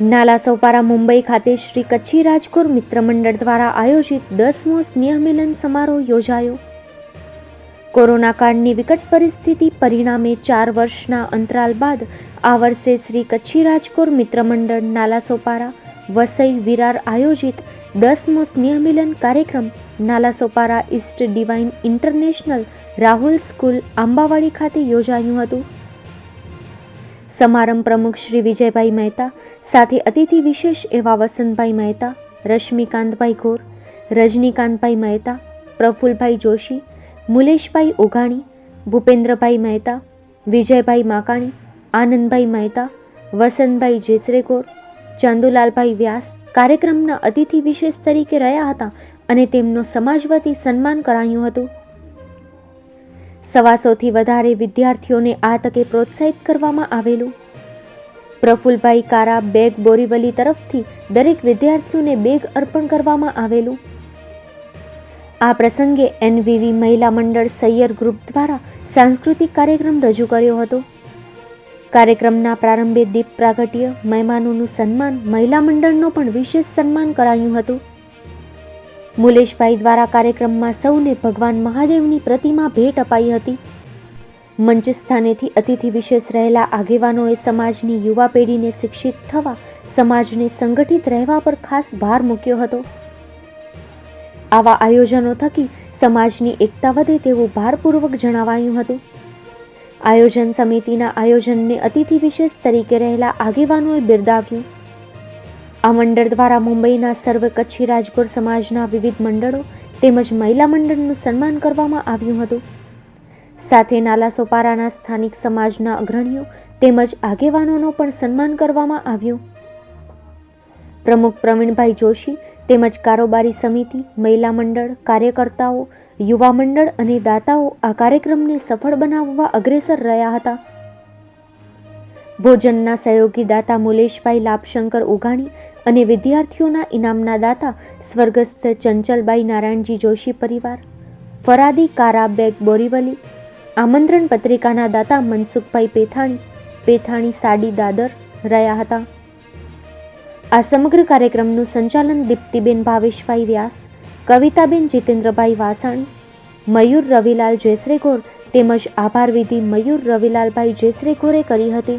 નાલાસોપારા મુંબઈ ખાતે શ્રી કચ્છી રાજકોર મિત્ર મંડળ દ્વારા આયોજિત દસમો સ્નેહમિલન સમારોહ યોજાયો. કોરોના કાળની વિકટ પરિસ્થિતિ પરિણામે ચાર વર્ષના અંતરાલ બાદ આ વર્ષે શ્રી કચ્છી રાજકોર મિત્ર મંડળ નાલાસોપારા વસઈ વિરાર આયોજિત દસમો સ્નેહમિલન કાર્યક્રમ Nalasopara east Divine International Rahul School Ambawadi ખાતે યોજાયું હતું. સમારંભ પ્રમુખ શ્રી વિજયભાઈ મહેતા, સાથે અતિથિ વિશેષ એવા વસંતભાઈ મહેતા, રશ્મિકાંતભાઈ ઘોર, રજનીકાંતભાઈ મહેતા પ્રફુલભાઈ જોશી, મુલેશભાઈ ઓઘાણી, ભૂપેન્દ્રભાઈ મહેતા, વિજયભાઈ માકાણી, આનંદભાઈ મહેતા, વસંતભાઈ જેસરેકોર ચાંદુલાલભાઈ વ્યાસ કાર્યક્રમના અતિથિ વિશેષ તરીકે રહ્યા હતા અને તેમનો સમાજ વતી સન્માન કરાયું હતું. સવાસોથી વધારે વિદ્યાર્થીઓને આ તકે પ્રોત્સાહિત કરવામાં આવેલું. પ્રફુલભાઈ કારા બેગ બોરીવલી તરફથી દરેક વિદ્યાર્થીઓને બેગ અર્પણ કરવામાં આવેલું. આ પ્રસંગે એનવીવી મહિલા મંડળ સૈયર ગ્રુપ દ્વારા સાંસ્કૃતિક કાર્યક્રમ રજૂ કર્યો હતો. કાર્યક્રમના પ્રારંભે દીપ પ્રાગટ્ય, મહેમાનોનું સન્માન મહિલા મંડળનો પણ વિશેષ સન્માન કરાયું હતું. મુલેશભાઈ દ્વારા કાર્યક્રમમાં સૌને ભગવાન મહાદેવની પ્રતિમા ભેટ અપાઈ હતી. મંચ સ્થાનેથી અતિથિ વિશેષ રહેલા આગેવાનોએ સમાજની યુવા પેઢીને શિક્ષિત થવા, સમાજને સંગઠિત રહેવા પર ખાસ ભાર મૂક્યો હતો. આવા આયોજનો થકી સમાજની એકતા વધે તેવું ભારપૂર્વક જણાવાયું હતું. આયોજન સમિતિના આયોજનને અતિથિ વિશેષ તરીકે રહેલા આગેવાનોએ બિરદાવ્યું. આ મંડળ દ્વારા મુંબઈના સર્વ કચ્છી રાજકોર સમાજના વિવિધ મંડળો તેમજ મહિલા મંડળનું સન્માન કરવામાં આવ્યું હતું. સાથે નાલા સોપારાના સ્થાનિક સમાજના અગ્રણીઓ તેમજ આગેવાનોનો પણ સન્માન કરવામાં આવ્યું. પ્રમુખ પ્રવીણભાઈ જોશી તેમજ કારોબારી સમિતિ, મહિલા મંડળ, કાર્યકર્તાઓ, યુવા મંડળ અને દાતાઓ આ કાર્યક્રમને સફળ બનાવવા અગ્રેસર રહ્યા હતા. ભોજનના સહયોગી દાતા મુલેશભાઈ લાભશંકર ઉઘાણી અને વિદ્યાર્થીઓના ઇનામના દાતા સ્વર્ગસ્થ ચંચલબાઈ નારાયણજી જોશી પરિવાર, ફરાદી કારા બેગ બોરીવલી, આમંત્રણ પત્રિકાના દાતા મનસુખભાઈ પેથાણી પેથાણી સાડી દાદર રહ્યા હતા. આ સમગ્ર કાર્યક્રમનું સંચાલન દીપ્તિબેન ભાવેશભાઈ વ્યાસ, કવિતાબેન જીતેન્દ્રભાઈ વાસાણી, મયુર રવિલાલ જેસરેગોર તેમજ આભાર વિધિ મયુર રવિલાલભાઈ જેસરેગોરે કરી હતી.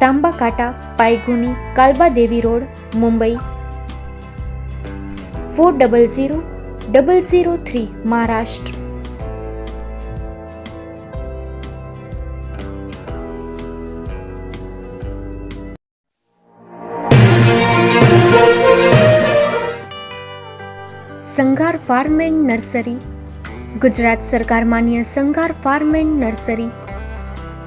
Tamba Kanta Pydhonie Kalba Devi road, Mumbai. Four double zero double zero three, Maharashtra. Sanghar farm and nursery. Gujarat સરકાર માન્ય સંઘાર ફાર્મ એન્ડ નર્સરી.